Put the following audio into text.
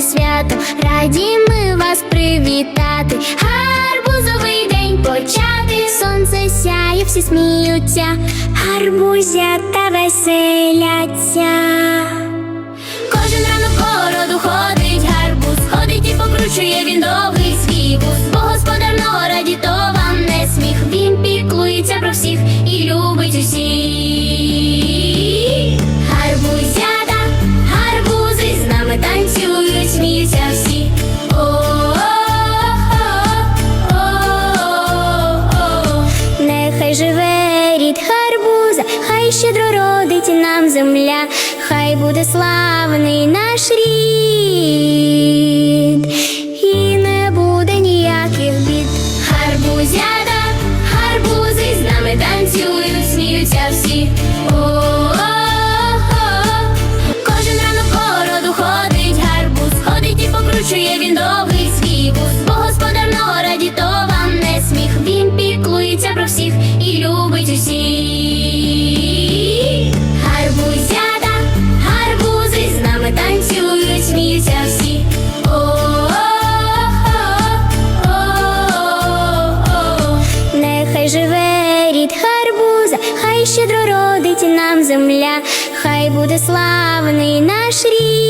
свято, раді ми вас привітати. Гарбузовий день почати. Сонце сяє, всі сміються, гарбузята веселяться. Кожен ранок городу ходить гарбуз, ходить і покручує він хай щедро родить нам земля, хай буде славний наш рід, буде славний наш рід.